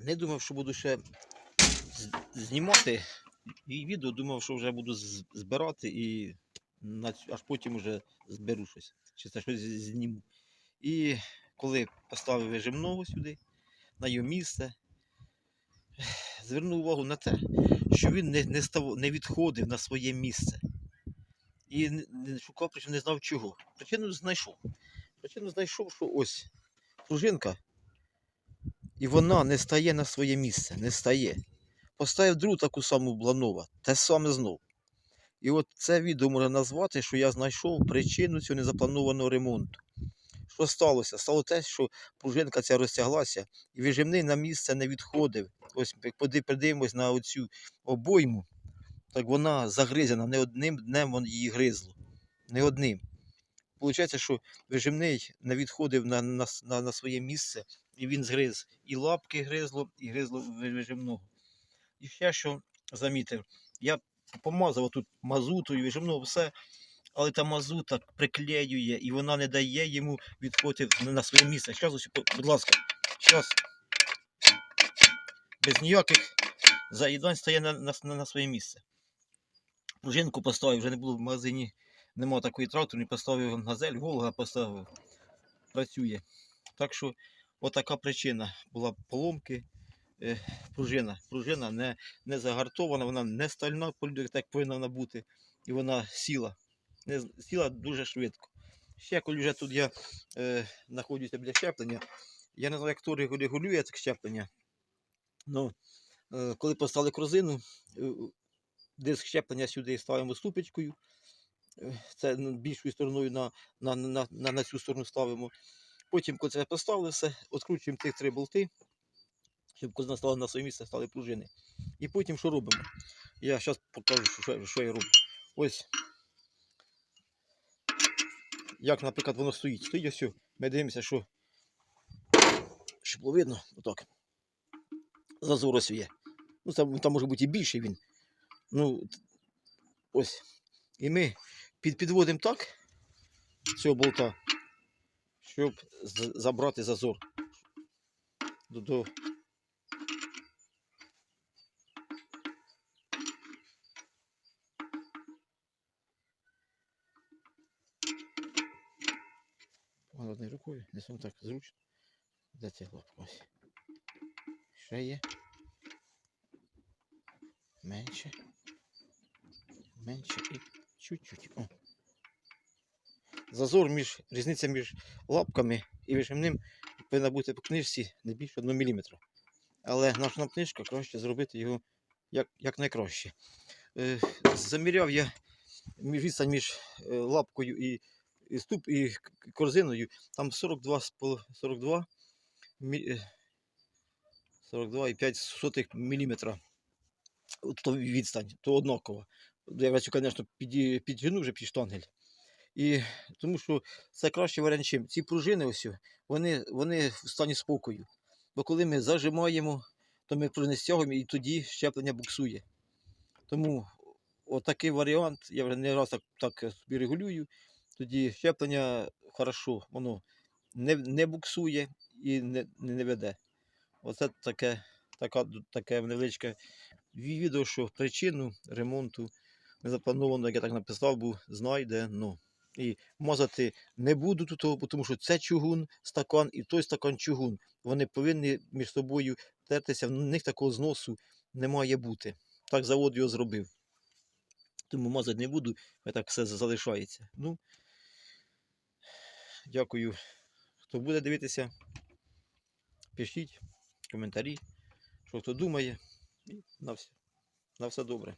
Не думав, що буду ще знімати і відео, думав, що вже буду збирати і аж потім вже зберу щось. Чи це щось зніму. І коли поставив вижимного сюди, на його місце, звернув увагу на те, що він не, не, став, не відходив на своє місце. І не, шукав причину, не знав чого. Причину знайшов. Причину знайшов, що ось пружинка, і вона не стає на своє місце, не стає. Поставив другу таку саму Бланова, те саме знов. І от це відео можна назвати, що я знайшов причину цього незапланованого ремонту. Що сталося? Стало те, що пружинка ця розтяглася, і вижимний на місце не відходив. Ось як поди- подивимось на оцю обойму, так вона загризена, не одним днем її гризло. Не одним. Получається, що вижимний не відходив на, на, на своє місце, і він згриз. І лапки гризло, і гризло ви- вижимного. І ще що замітив, я помазав тут мазутою, вижимного все, але та мазута приклеює, і вона не дає йому відходити на, своє місце. Щас, будь ласка, щас. Без ніяких заїдань стає на, на, на, своє місце. Пружинку поставив, вже не було в магазині, нема такої тракторної, поставив газель, Волга поставив, працює. Так що отака причина була поломки. Е, пружина. Пружина не, не загартована, вона не стальна, так повинна вона бути. І вона сіла. Не, сіла дуже швидко. Ще коли вже тут я е, знаходжуся біля щеплення, я не знаю, як хто регулює це щеплення. Ну, е, коли поставили корзину, е, диск щеплення сюди ставимо ступочкою. Е, Це більшою стороною на, на, на, на, на цю сторону ставимо. Потім, коли поставили все, відкручуємо тих три болти, щоб корзина стала на своє місце, стали пружини. І потім що робимо? Я зараз покажу, що, що, я роблю. Ось. Як, наприклад, воно стоїть. Стоїть ось. Ми дивимося, що щоб було видно, отак. Зазор ось є. Ну, там, там може бути і більший він. Ну, ось. І ми під, підводимо так цього болта, щоб забрати зазор. До. Одною рукою, не сам так зручно. Ця? Ось. Ще є. Менше. Менше і чуть-чуть. О. Зазор між різниця між лапками і вижимним повинна бути по книжці не більше 1 мм. Але наша книжка краще зробити його як, як найкраще. Е, заміряв я відстань між е, лапкою і, і, ступ, і корзиною. Там 42, з пол- 42, мі- е, 42,5 сотих міліметра. То відстань, то однаково. Я звісно, під, піджену вже під штангель. І тому що це краще варіант, чим ці пружини, ось, вони, вони в стані спокою. Бо коли ми зажимаємо, то ми пружини стягуємо і тоді щеплення буксує. Тому отакий варіант, я вже не раз так, так собі регулюю, тоді щеплення хорошо, воно не, не буксує і не, не, не веде. Оце таке, така, таке невеличке відео, що причину ремонту незаплановано, як я так написав, був знайдено. І мазати не буду тут, тому що це чугун, стакан і той стакан чугун. Вони повинні між собою тертися, в них такого зносу не має бути. Так завод його зробив. Тому мазати не буду, так все залишається. Ну, дякую, хто буде дивитися. Пишіть коментарі, що хто думає. І на все, на все добре.